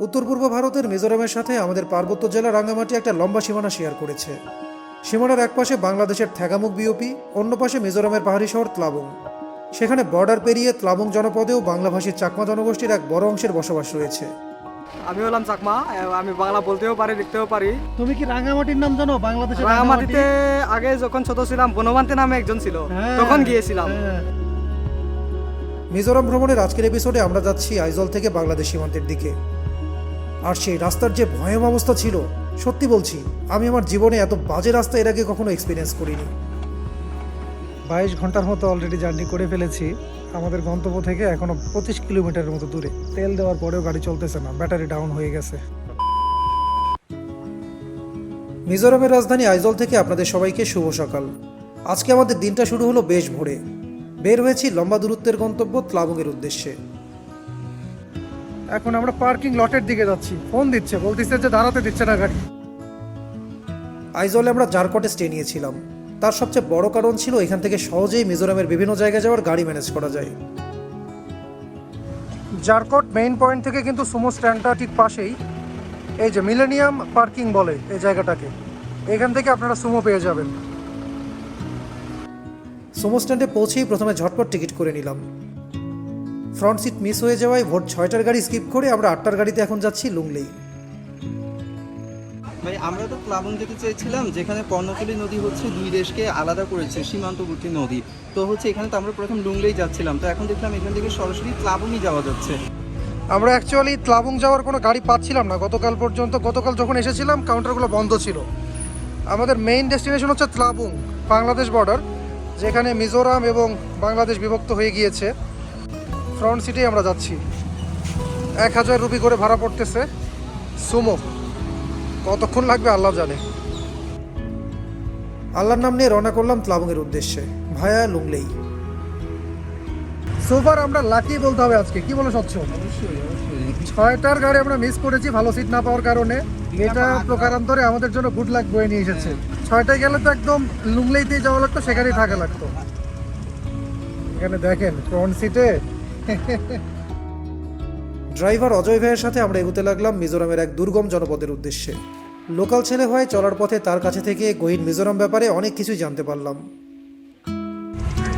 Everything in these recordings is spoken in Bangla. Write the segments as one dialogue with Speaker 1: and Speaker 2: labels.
Speaker 1: উত্তর পূর্ব ভারতের মিজোরামের সাথে আমাদের পার্বত্য জেলা রাঙ্গামাটি একটা লম্বা সীমানা শেয়ার করেছে। সীমানার এক পাশে বাংলাদেশের ঠেগামুখ বিওপি অন্য পাশে মিজোরামের পাহাড়ি শহর ত্লাবং। সেখানে বর্ডার পেরিয়ে ত্লাবং জনপদেও বাংলাভাষী চাকমা জনগোষ্ঠীর এক বড় অংশের বসবাস রয়েছে।
Speaker 2: আমি হলাম চাকমা আমি বাংলা বলতেও পারি লিখতেও পারি।
Speaker 3: তুমি কি রাঙামাটির নাম জানো? বাংলাদেশের
Speaker 2: রাঙামাটিতে আগে যখন ছোট ছিলাম বনমান্তি নামে একজন ছিল।
Speaker 3: হ্যাঁ,
Speaker 2: তখন গিয়েছিলাম।
Speaker 3: হ্যাঁ।
Speaker 1: মিজোরাম ভ্রমণের আজকের এপিসোডে আমরা যাচ্ছি আইজল থেকে বাংলাদেশ সীমান্তের দিকে। আর সেই রাস্তার যে ভয়াবহ অবস্থা ছিল সত্যি বলছি আমি আমার জীবনে এত বাজে রাস্তা এর আগে কখনো এক্সপিরিয়েন্স করিনি।
Speaker 3: বাইশ ঘণ্টার মতো অলরেডি জার্নি করে ফেলেছি। আমাদের গন্তব্য থেকে এখনও পঁচিশ কিলোমিটারের মতো দূরে। তেল দেওয়ার পরেও গাড়ি চলতেছে না ব্যাটারি ডাউন হয়ে গেছে।
Speaker 1: মিজোরামের রাজধানী আইজল থেকে আপনাদের সবাইকে শুভ সকাল। আজকে আমাদের দিনটা শুরু হলো বেশ ভোরে। বের হয়েছি লম্বা দূরত্বের গন্তব্য ত্লাবংয়ের উদ্দেশ্যে।
Speaker 3: এখন আমরা পার্কিং লটের দিকে যাচ্ছি। ফোন দিচ্ছে বলতেছে যে দাঁড়াতে দিচ্ছে না গাড়ি।
Speaker 1: আইজলে আমরা জারকটে স্টে নিয়েছিলাম। তার সবচেয়ে বড় কারণ ছিল এখান থেকে সহজেই মিজোরামের বিভিন্ন জায়গায় যাওয়ার গাড়ি ম্যানেজ করা যায়।
Speaker 3: জারকট মেইন পয়েন্ট থেকে কিন্তু সুমো স্ট্যান্ডটা ঠিক পাশেই। এই যে মিলেনিয়াম পার্কিং বলে এই জায়গাটাকে। এখান থেকে আপনারা সুমো পেয়ে যাবেন।
Speaker 1: সুমো স্ট্যান্ডে পৌঁছেই প্রথমে ঝটপট টিকিট করে নিলাম। ফ্রন্ট সিট মিস হয়ে যাওয়ায় ভোর ছয়টার গাড়ি স্কিপ করে আমরা আটটার গাড়িতে এখন যাচ্ছি লুংলেই
Speaker 4: ভাই আমরা তো প্লাবন যেতে চেয়েছিলাম যেখানে কর্ণফুলী নদী হচ্ছে দুই দেশকে আলাদা করেছে সীমান্তবর্তী নদী। তো হচ্ছে এখানে তো আমরা প্রথম লুংলেই যাচ্ছিলাম তো এখন দেখলাম এখান থেকে সরাসরি প্লাবনই যাওয়া যাচ্ছে।
Speaker 3: আমরা অ্যাকচুয়ালি ত্লাবং যাওয়ার কোনো গাড়ি পাচ্ছিলাম না। গতকাল পর্যন্ত গতকাল যখন এসেছিলাম কাউন্টারগুলো বন্ধ ছিল। আমাদের মেইন ডেস্টিনেশন হচ্ছে ত্লাবুং বাংলাদেশ বর্ডার যেখানে মিজোরাম এবং বাংলাদেশ বিভক্ত হয়ে গিয়েছে। ফ্রন্ট সিটেই আমরা যাচ্ছি। এক হাজার রুপি করে ভাড়া পড়তেছে। সুমো কতক্ষণ লাগবে আল্লাহ জানে।
Speaker 1: আল্লাহর নাম নিয়ে রওনা করলাম ত্লাবংয়ের উদ্দেশ্যে ভায়া লুংলেই।
Speaker 3: সোফার আমরা লাকি বলতে হবে আজকে। কি বলে স্বচ্ছ? ছয়টার গাড়ি আমরা মিস করেছি ভালো সিট না পাওয়ার কারণে। এটা প্রকারান্তরে আমাদের জন্য গুড লাক বয়ে নিয়ে এসেছে। ছয়টায় গেলে তো একদম লুংলেইতেই যাওয়া লাগতো সেখানেই থাকা লাগতো। এখানে দেখেন ফ্রন্ট সিটে
Speaker 1: ড্রাইভার অজয় ভাইয়ের সাথে আমরা এগোতে লাগলাম মিজোরামের এক দুর্গম জনপদের উদ্দেশ্যে। লোকাল ছেলে হয়ে চলার পথে তার কাছে থেকে গহীন মিজোরাম ব্যাপারে অনেক কিছুই জানতে পারলাম।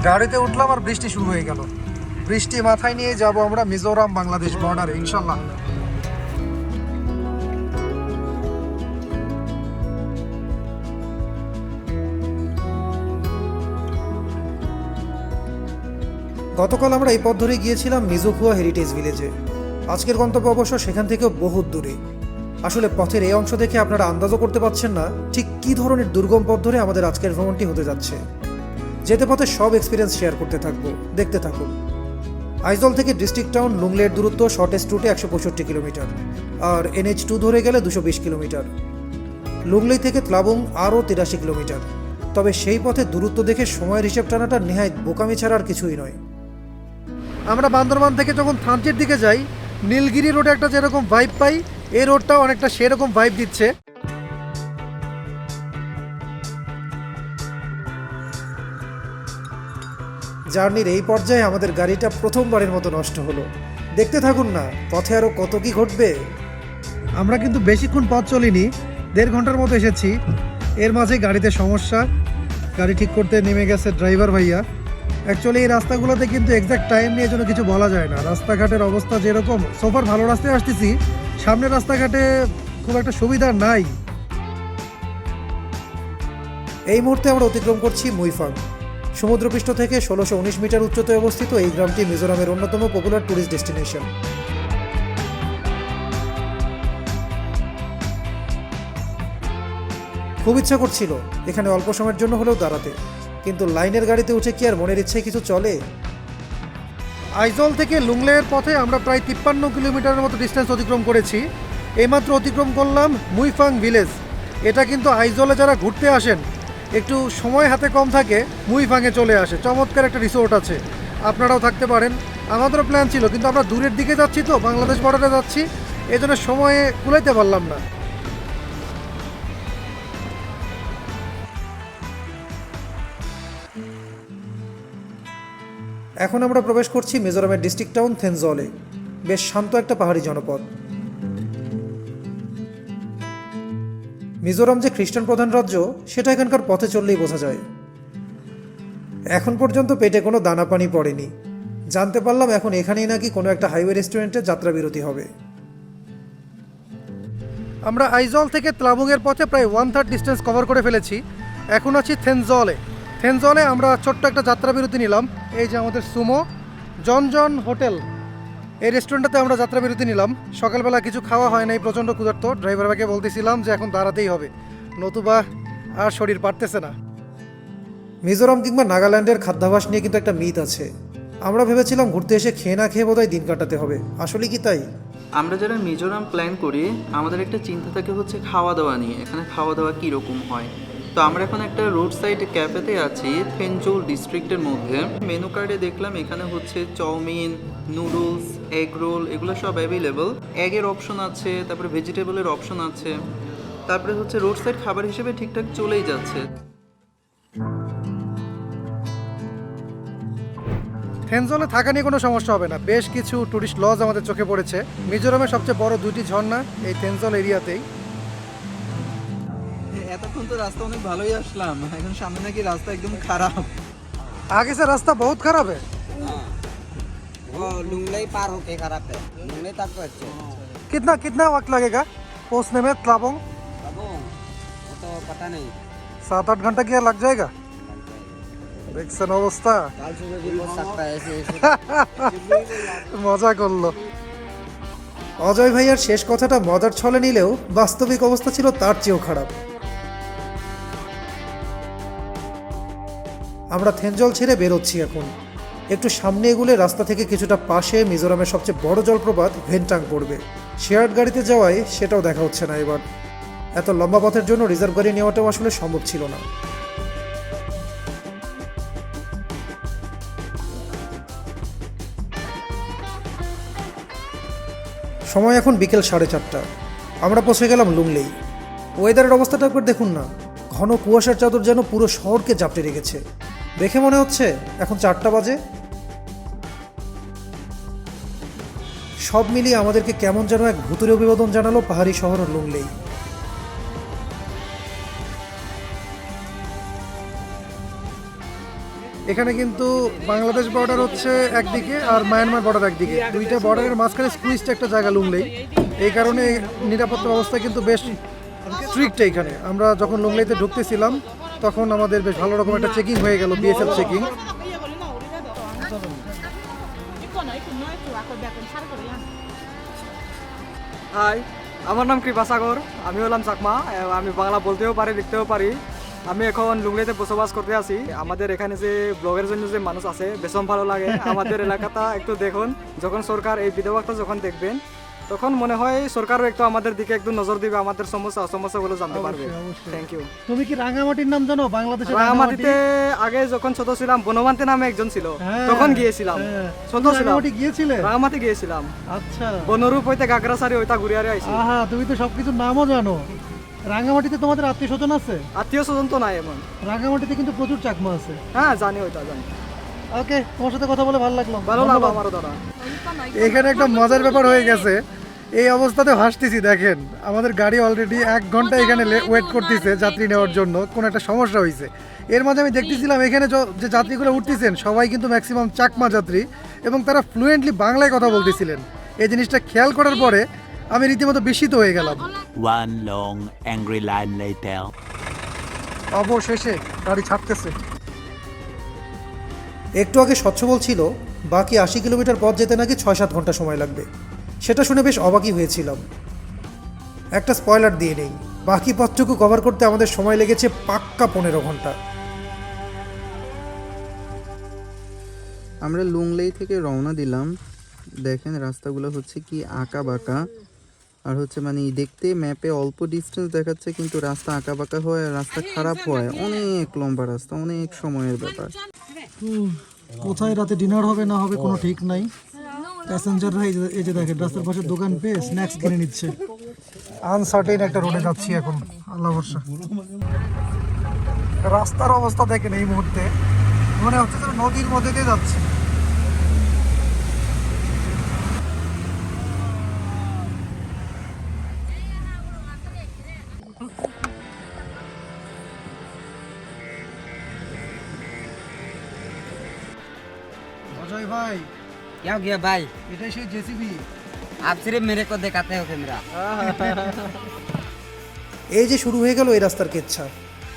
Speaker 3: গাড়িতে উঠলাম আর বৃষ্টি শুরু হয়ে গেল। বৃষ্টি মাথায় নিয়ে যাব আমরা মিজোরাম বাংলাদেশ বর্ডারে ইনশাল্লাহ।
Speaker 1: গতকাল আমরা এই পথ ধরে গিয়েছিলাম মিজোখুয়া হেরিটেজ ভিলেজে। আজকের গন্তব্য অবশ্য সেখান থেকেও বহুত দূরে। আসলে পথের এই অংশ দেখে আপনারা আন্দাজও করতে পারছেন না ঠিক কী ধরনের দুর্গম পথ ধরে আমাদের আজকের ভ্রমণটি হতে যাচ্ছে। যেতে পথে সব এক্সপিরিয়েন্স শেয়ার করতে থাকব, দেখতে থাকুন। আইজল থেকে ডিস্ট্রিক্ট টাউন লুংলের দূরত্ব শর্টেস্ট রুটে একশো পঁয়ষট্টি কিলোমিটার, আর এনএইচ টু ধরে গেলে দুশো বিশ কিলোমিটার। লুংলেই থেকে ত্লাবং আরও তিরাশি কিলোমিটার। তবে সেই পথে দূরত্ব দেখে সময়ের হিসেব টানাটা নেহায় বোকামি ছাড়া আর কিছুই নয়।
Speaker 3: আমরা বান্দরবান থেকে যখন থানচির দিকে যাই, নীলগিরি রোডে একটা যেরকম ভাইব পাই, এই রোডটাও অনেকটা সেরকম ভাইব দিচ্ছে।
Speaker 1: জার্নির এই পর্যায়ে আমাদের গাড়িটা প্রথমবারের মতো নষ্ট হলো। দেখতে থাকুন না, পথে আরও কত কি ঘটবে।
Speaker 3: আমরা কিন্তু বেশিক্ষণ পথ চলিনি, দেড় ঘণ্টার মতো এসেছি। এর মাঝে গাড়িতে সমস্যা, গাড়ি ঠিক করতে নেমে গেছে ড্রাইভার ভাইয়া। অ্যাকচুয়ালি এই রাস্তাগুলোতে কিন্তু এক্সাক্ট টাইম নিয়ে জন্য কিছু বলা যায় না। রাস্তাঘাটের অবস্থা যেরকম সোফার ভালো রাস্তায় আসতেছি। সামনের রাস্তাঘাটে খুব একটা সুবিধা নাই।
Speaker 1: এই মুহূর্তে আমরা অতিক্রম করছি মুইফাং। সমুদ্রপৃষ্ঠ থেকে ষোলোশো উনিশ মিটার উচ্চতায় অবস্থিত এই গ্রামটি মিজোরামের অন্যতম পপুলার ট্যুরিস্ট ডেস্টিনেশন খুব ইচ্ছা করছিল, এখানে অল্প সময়ের জন্য হলেও দাঁড়াতে। কিন্তু লাইনের গাড়িতে উঠে কি আর মনের ইচ্ছে কিছু চলে?
Speaker 3: আইজল থেকে লুংলের পথে আমরা প্রায় তিপ্পান্ন কিলোমিটারের মতো ডিস্টেন্স অতিক্রম করেছি। এইমাত্র অতিক্রম করলাম মুইফাং ভিলেজ। এটা কিন্তু আইজলে যারা ঘুরতে আসেন, একটু সময় হাতে কম থাকে, মুইফাংয়ে চলে আসে। চমৎকার একটা রিসোর্ট আছে। আপনারাও থাকতে পারেন। আমাদেরও প্ল্যান ছিল, কিন্তু আমরা দূরের দিকে যাচ্ছি তো, বাংলাদেশ বর্ডারে যাচ্ছি। এই জন্য সময়ে কুলাইতে পারলাম না।
Speaker 1: এখন আমরা প্রবেশ করছি মিজোরামের ডিস্ট্রিক্ট টাউন থেনজলে বেশ শান্ত একটা পাহাড়ি জনপদ। মিজোরাম যে খ্রিস্টান প্রধান রাজ্য, সেটা এখানকার পথে চললেই বোঝা যায়। এখন পর্যন্ত পেটে কোনো দানা পানি পড়েনি। জানতে পারলাম এখন এখানেই নাকি কোনো একটা হাইওয়ে রেস্টুরেন্টে যাত্রা বিরতি হবে।
Speaker 3: আমরা আইজল থেকে ত্লাবুংয়ের পথে প্রায় ওয়ান থার্ড ডিস্টেন্স কভার করে ফেলেছি। এখন আছি থেনজলে থেনজলে আমরা ছোট্ট একটা যাত্রা বিরতি নিলাম। এই যে আমাদের সুমো জন জন হোটেল। এই রেস্টুরেন্টটাতে আমরা যাত্রা বিরতি নিলাম। সকালবেলা কিছু খাওয়া হয় নাই, প্রচণ্ড ক্ষুধার্ত। ড্রাইভার ভাইকে বলতেছিলাম যে এখন দাঁড়াতেই হবে। নতুবা আর শরীর পারতেছে না।
Speaker 1: মিজোরাম কিংবা নাগাল্যান্ডের খাদ্যাভাস নিয়ে কিন্তু একটা মিথ আছে। আমরা ভেবেছিলাম ঘুরতে এসে খেয়ে না খেয়ে বোধহয় দিন কাটাতে হবে। আসলে কি তাই?
Speaker 4: আমরা যারা মিজোরাম প্ল্যান করি, আমাদের একটা চিন্তা থাকে হচ্ছে খাওয়া দাওয়া নিয়ে। এখানে খাওয়া দাওয়া কীরকম হয়? তো আমরা এখন একটা রোড সাইড ক্যাফেতে আছি থেনচৌল ডিস্ট্রিক্টের মধ্যে। মেনু কার্ডে দেখলাম এখানে হচ্ছে চাউমিন নুডলস এগ রোল এগুলো সব অ্যাভেলেবল এগের অপশন আছে, তারপরে ভেজিটেবলের অপশন আছে। তারপরে হচ্ছে রোড সাইড খাবার হিসেবে ঠিকঠাক চলেই যাচ্ছে।
Speaker 3: থেনজলে থাকা নিয়ে কোনো সমস্যা হবে না। বেশ কিছু টুরিস্ট লজ আমাদের চোখে পড়েছে। মিজোরামের সবচেয়ে বড় দুটি ঝর্ণা এই ফেনজল এরিয়াতেই।
Speaker 4: এতক্ষণ তো রাস্তা অনেক ভালোই আসলাম এখন সামনে নাকি রাস্তা একদম খারাপ
Speaker 3: आगे से रास्ता बहुत खराब है
Speaker 5: वो लुंगलई पार होके खराब है लुंगलई तक तो अच्छे
Speaker 3: कितना कितना वक्त लगेगा पहुंचने में तलाबोंग
Speaker 5: अब वो वो तो पता नहीं
Speaker 3: सात आठ घंटा क्या लग जाएगा দেখছেন অবস্থা
Speaker 5: काल सुबह भी पहुंच सकता है ऐसे ऐसे
Speaker 3: মজা করলো
Speaker 1: অজয় ভাইয়ার শেষ কথাটা মজার ছলে নিলেও বাস্তবিক অবস্থা ছিল তার চেয়েও খারাপ আমরা থেনজল ছেড়ে বেরোচ্ছি এখন। একটু সামনে এগুলে রাস্তা থেকে কিছুটা পাশে মিজোরামের সবচেয়ে বড় জলপ্রপাত ভেন্টাং পড়বে। শেয়ার্ড গাড়িতে যাওয়ায় সেটাও দেখা হচ্ছে না এবার। এত লম্বা পথের জন্য রিজার্ভ গাড়ি নেওয়াটাও আসলে সম্ভব ছিল না। সময় এখন বিকেল সাড়ে চারটা। আমরা পৌঁছে গেলাম লুংলেই। ওয়েদারের অবস্থাটা একবার দেখুন না। ঘন কুয়াশার চাদর যেন পুরো শহরকে জাপটে রেখেছে। দেখে মনে হচ্ছে এখন চারটা বাজে। সব মিলিয়ে আমাদেরকে কেমন যেন এক ভুতুরে অভিবাদন জানালো পাহাড়ি শহর লুংলেই
Speaker 3: এখানে কিন্তু বাংলাদেশ বর্ডার হচ্ছে একদিকে আর মায়ানমার বর্ডার একদিকে। দুইটা বর্ডারের মাঝখানে স্কুইজড একটা জায়গা লুংলেই এই কারণে নিরাপত্তা ব্যবস্থা কিন্তু বেশ স্ট্রিক্ট এইখানে আমরা যখন লুংলেইতে ঢুকতেছিলাম তখন আমাদের বেশ ভালো রকম একটা চেকিং হয়ে গেল বিএসএফ চেকিং
Speaker 2: হাই আমার নাম কৃপাসাগর আমি হলাম চাকমা আমি বাংলা বলতেও পারি, লিখতেও পারি। আমি এখন লুংলাইতে বসবাস করতে আছি। আমাদের এখানে যে ব্লগের জন্য যে মানুষ আছে, বেশম ভালো লাগে। আমাদের এলাকাটা একটু দেখুন, যখন সরকার এই বিধবাটা যখন দেখবেন তখন মনে হয় সরকারও একটু আমাদের দিকে একটু নজর দিবে আমাদের সমস্যা অসমস্যাগুলো জানতে পারবে। থ্যাংক ইউ
Speaker 3: তুমি কি রাঙামাটির নাম জানো? বাংলাদেশের
Speaker 2: রাঙামাটিতে আগে যখন ছোট ছিলাম বনমান্তি নামে একজন ছিল।
Speaker 3: হ্যাঁ,
Speaker 2: তখন গিয়েছিলাম।
Speaker 3: হ্যাঁ।
Speaker 2: ছোট ছিলাম।
Speaker 3: রাঙামাটি গিয়েছিলে?
Speaker 2: রাঙামাটি গিয়েছিলাম।
Speaker 3: আচ্ছা।
Speaker 2: বনরূপ হইতে গাগরাসারি ওইটা ঘুরে আইছি।
Speaker 3: আহা তুমি তো সবকিছুর নামও জানো। রাঙামাটিতে তোমাদের আত্মীয় স্বজন আছে?
Speaker 2: আত্মীয় স্বজন তো নাই এমন।
Speaker 3: রাঙামাটিতে কিন্তু প্রচুর চাকমা আছে।
Speaker 2: হ্যাঁ জানি ওইটা জানি।
Speaker 3: ওকে তোমার সাথে কথা বলে ভালো লাগল।
Speaker 2: ভালো লাগল। আমারও দাদা।
Speaker 3: এখানে একটা মজার ব্যাপার হয়ে গেছে। এই অবস্থাতে হাসতেছি দেখেন। আমাদের গাড়ি অলরেডি এক ঘণ্টা এখানে ওয়েট করতেছে যাত্রী নেওয়ার জন্য। কোনো একটা সমস্যা হয়েছে। এর মাঝে আমি দেখতেছিলাম এখানে যে যাত্রীগুলো উঠতেছেন সবাই কিন্তু ম্যাক্সিমাম চাকমা যাত্রী এবং তারা ফ্লুয়েন্টলি বাংলায় কথা বলতেছিলেন। এই জিনিসটা খেয়াল করার পরে আমি রীতিমতো বিস্মিত হয়ে গেলাম।
Speaker 6: Long angry line later.
Speaker 3: অবশেষে গাড়ি ছাড়তেছে।
Speaker 1: একটু আগে স্বচ্ছ বলছিল বাকি আশি কিলোমিটার পথ যেতে নাকি ছয় সাত ঘণ্টা সময় লাগবে। সেটা শুনে বেশ অবাকই হয়েছিলাম। একটা স্পয়লার দিয়ে নেই। বাকি পথটুকু কভার করতে আমাদের সময় লেগেছে পাক্কা পনেরো ঘণ্টা।
Speaker 4: আমরা লুংলেই থেকে রওনা দিলাম। দেখেন রাস্তাগুলো হচ্ছে কি আঁকা বাঁকা আর হচ্ছে মানে দেখতে ম্যাপে অল্প ডিস্টেন্স দেখাচ্ছে কিন্তু রাস্তা আঁকা বাঁকা হয় আর রাস্তা খারাপ হয়। অনেক লম্বা রাস্তা অনেক সময়ের ব্যাপার।
Speaker 3: কোথায় রাতে ডিনার হবে না হবে কোনো ঠিক নাই। প্যাসেঞ্জাররা এই যে দেখেন, রাস্তার পাশে দোকান পেয়ে স্ন্যাক্স কিনে নিচ্ছে। আনসার্টেন একটা রোডে যাচ্ছি এখন, আল্লাহ বর্ষা রাস্তার অবস্থা দেখেন এই মুহূর্তে। মনে হচ্ছে যেন নদীর মধ্যে দিয়ে যাচ্ছে। অজয় ভাই
Speaker 5: क्या हो गया भाई
Speaker 3: এটাই সেই জেসিবি
Speaker 5: आप सिर्फ मेरे को दिखाते हो कैमरा
Speaker 1: এই যে শুরু হয়ে গেল এই রাস্তার কেচ্ছা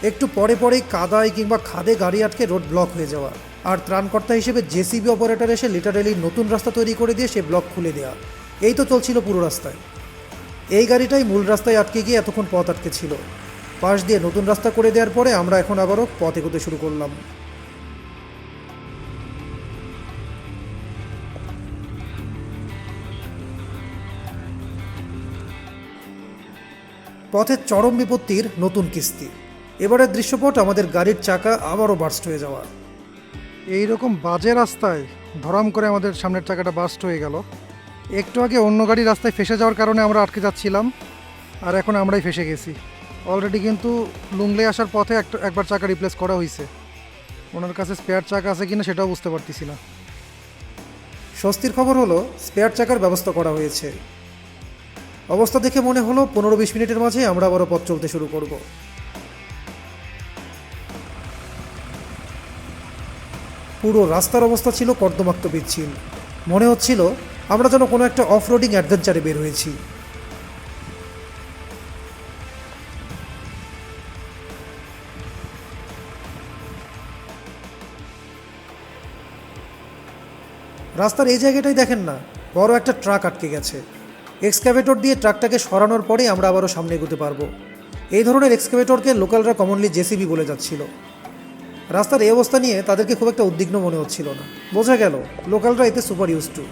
Speaker 1: একটু পরে পরেই কাদায় কিংবা খাদে গাড়ি আটকে রোড ব্লক হয়ে যাওয়া আর ত্রাণকর্তা হিসেবে জেসিবি অপারেটর এসে লিটারেলি নতুন রাস্তা তৈরি করে দিয়ে সে ব্লক খুলে দেওয়া এই তো চলছিল পুরো রাস্তায় এই গাড়িটাই মূল রাস্তায় আটকে গিয়ে এতক্ষণ পথ আটকে ছিল পাশ দিয়ে নতুন রাস্তা করে দেওয়ার পরে আমরা এখন আবারও পথ এগোতে শুরু করলাম পথের চরম বিপত্তির নতুন কিস্তি। এবারের দৃশ্যপট আমাদের গাড়ির চাকা আবারও বার্স্ট হয়ে যাওয়া।
Speaker 3: এই রকম বাজে রাস্তায় ধরাম করে আমাদের সামনের চাকাটা বাস্ট হয়ে গেল। একটু আগে অন্য গাড়ি রাস্তায় ফেসে যাওয়ার কারণে আমরা আটকে যাচ্ছিলাম আর এখন আমরাই ফেসে গেছি। অলরেডি কিন্তু লুংলে আসার পথে একটা একবার চাকা রিপ্লেস করা হয়েছে ওনার কাছে স্পেয়ার চাকা আছে কিনা সেটাও বুঝতে পারতেছি না।
Speaker 1: স্বস্তির খবর হলো স্পেয়ার চাকার ব্যবস্থা করা হয়েছে। অবস্থা দেখে মনে হলো পনেরো বিশ মিনিটের মাঝে আমরা আবারও পথ চলতে শুরু করব। পুরো রাস্তার অবস্থা ছিল কর্দমাক্ত বিচ্ছিন্ন। মনে হচ্ছিল আমরা যেন কোনো একটা অফ রোডিং অ্যাডভেঞ্চারে বের হয়েছি। রাস্তার এই জায়গাটাই দেখেন না, বড় একটা ট্রাক আটকে গেছে। এক্সকাভেটর দিয়ে ট্রাকটাকে সরানোর পরেই আমরা আবারও সামনে এগোতে পারব। এই ধরনের এক্সকাভেটরকে লোকালরা কমনলি জেসিবি বলে যাচ্ছিল। রাস্তার এই অবস্থা নিয়ে তাদেরকে খুব একটা উদ্বিগ্ন মনে হচ্ছিল না। বোঝা গেল, লোকালরা এতে সুপার ইউজ টু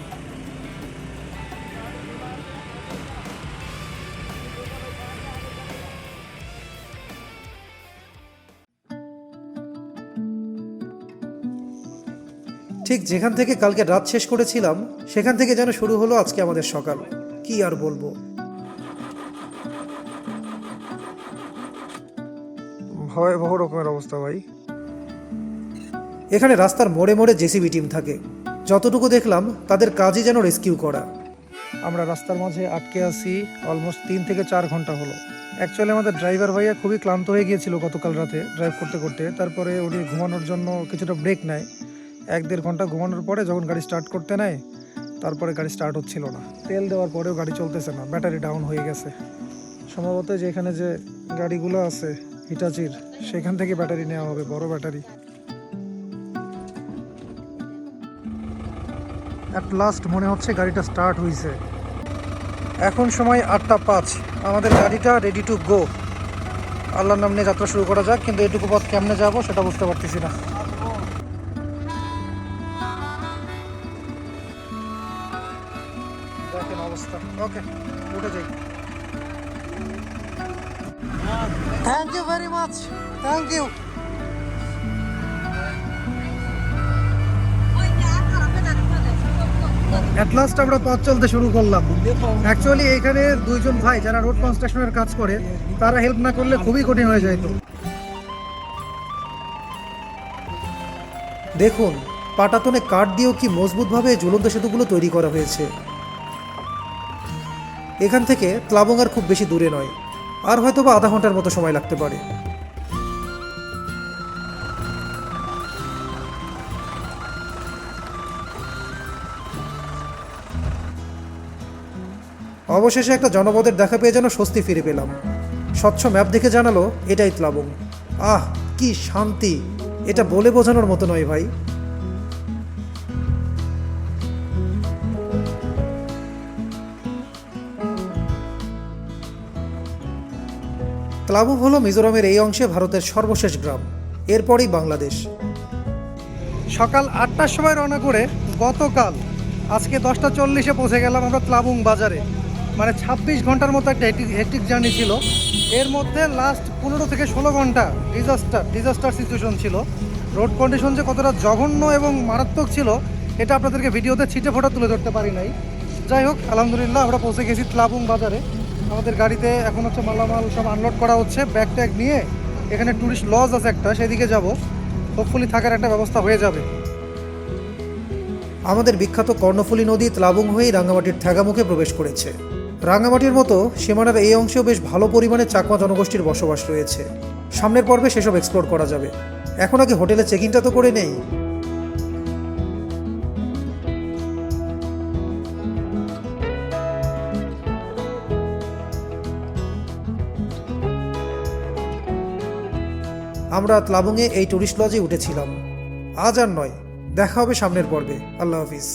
Speaker 1: ঠিক যেখান থেকে কালকে রাত শেষ করেছিলাম, সেখান থেকে যেন শুরু হলো আজকে আমাদের সকাল। কি আর বলব?
Speaker 3: ভয়াবহ রকমের অবস্থা ভাই।
Speaker 1: এখানে রাস্তার মোড়ে মোড়ে জেসিবি টিম থাকে। যতটুকু দেখলাম তাদের কাজই যেন রেস্কিউ করা।
Speaker 3: আমরা রাস্তার মাঝে আটকে আছি অলমোস্ট তিন থেকে চার ঘণ্টা হলো। অ্যাকচুয়ালি আমাদের ড্রাইভার ভাইয়া খুবই ক্লান্ত হয়ে গিয়েছিল গতকাল রাতে ড্রাইভ করতে করতে। তারপরে উনি ঘুমানোর জন্য কিছুটা ব্রেক নেয়। এক দেড় ঘণ্টা ঘুমানোর পরে যখন গাড়ি স্টার্ট করতে নেয় তারপরে গাড়ি স্টার্ট হচ্ছিল না। তেল দেওয়ার পরেও গাড়ি চলতেছে না ব্যাটারি ডাউন হয়ে গেছে। সম্ভবত যে এখানে যে গাড়িগুলো আছে হিটাচির সেখান থেকে ব্যাটারি নেওয়া হবে, বড় ব্যাটারি অ্যাট লাস্ট মনে হচ্ছে গাড়িটা স্টার্ট হয়েছে এখন সময় আটটা পাঁচ। আমাদের গাড়িটা রেডি টু গো আল্লাহর নাম নিয়ে যাত্রা শুরু করা যাক, কিন্তু এটুকু পথ কেমনে যাব সেটা বুঝতে পারতেছি না। ওকে উঠে যাই। Thank you very much thank you at last আমরা পথ চলতে শুরু করলাম। অ্যাকচুয়ালি এখানে দুইজন ভাই যারা রোড কনস্ট্রাকশনের কাজ করে তারা হেল্প না করলে খুবই কঠিন হয়ে যেত
Speaker 1: দেখুন পাটাতনে কাঠ দিয়েও কি মজবুতভাবে ঝুলন্ত সেতুগুলো তৈরি করা হয়েছে? এখান থেকে ক্লাবং আর খুব বেশি দূরে নয়। আর হয়তো বা আধা ঘণ্টার মতো সময় লাগতে পারে। অবশেষে একটা জনপদের দেখা পেয়ে যেন স্বস্তি ফিরে পেলাম। স্বচ্ছ ম্যাপ দেখে জানালো, এটাই ত্লাবং আহ, কি শান্তি! এটা বলে বোঝানোর মতো নয় ভাই। ক্লাবুক হলো মিজোরামের এই অংশে ভারতের সর্বশেষ গ্রাম। এরপরই বাংলাদেশ।
Speaker 3: সকাল আটটার সময় রওনা করে গতকাল আজকে দশটা চল্লিশে পৌঁছে গেলাম আমরা ক্লাবুং বাজারে। মানে ছাব্বিশ ঘণ্টার মতো একটা হেক্টিক জার্নি ছিল। এর মধ্যে লাস্ট পনেরো থেকে ষোলো ঘণ্টা ডিজাস্টার ডিজাস্টার সিচুয়েশন ছিল। রোড কন্ডিশন যে কতটা জঘন্য এবং মারাত্মক ছিল, এটা আপনাদেরকে ভিডিওতে ছিটে ফোটা তুলে ধরতে পারি নাই। যাই হোক, আলহামদুলিল্লাহ আমরা পৌঁছে গেছি ক্লাবুং বাজারে। আমাদের গাড়িতে এখন হচ্ছে মালামাল সব আনলোড করা হচ্ছে। ব্যাগ ট্যাগ নিয়ে এখানে ট্যুরিস্ট লজ আছে একটা, সেদিকে যাব। হোপফুলি থাকার একটা ব্যবস্থা হয়ে যাবে।
Speaker 1: আমাদের বিখ্যাত কর্ণফুলী নদী ত্লাবং হয়েই রাঙ্গামাটির ঠেগামুখে প্রবেশ করেছে। রাঙ্গামাটির মতো সীমানার এই অংশেও বেশ ভালো পরিমাণে চাকমা জনগোষ্ঠীর বসবাস রয়েছে। সামনের পর্বে সেসব এক্সপ্লোর করা যাবে। এখন আগে হোটেলে চেক ইনটা তো করে নেই। আমরা লাবুংয়ে এই টুরিস্ট লজে উঠেছিলাম। আজ আর নয়, দেখা হবে সামনের পর্বে। আল্লাহ হাফিজ।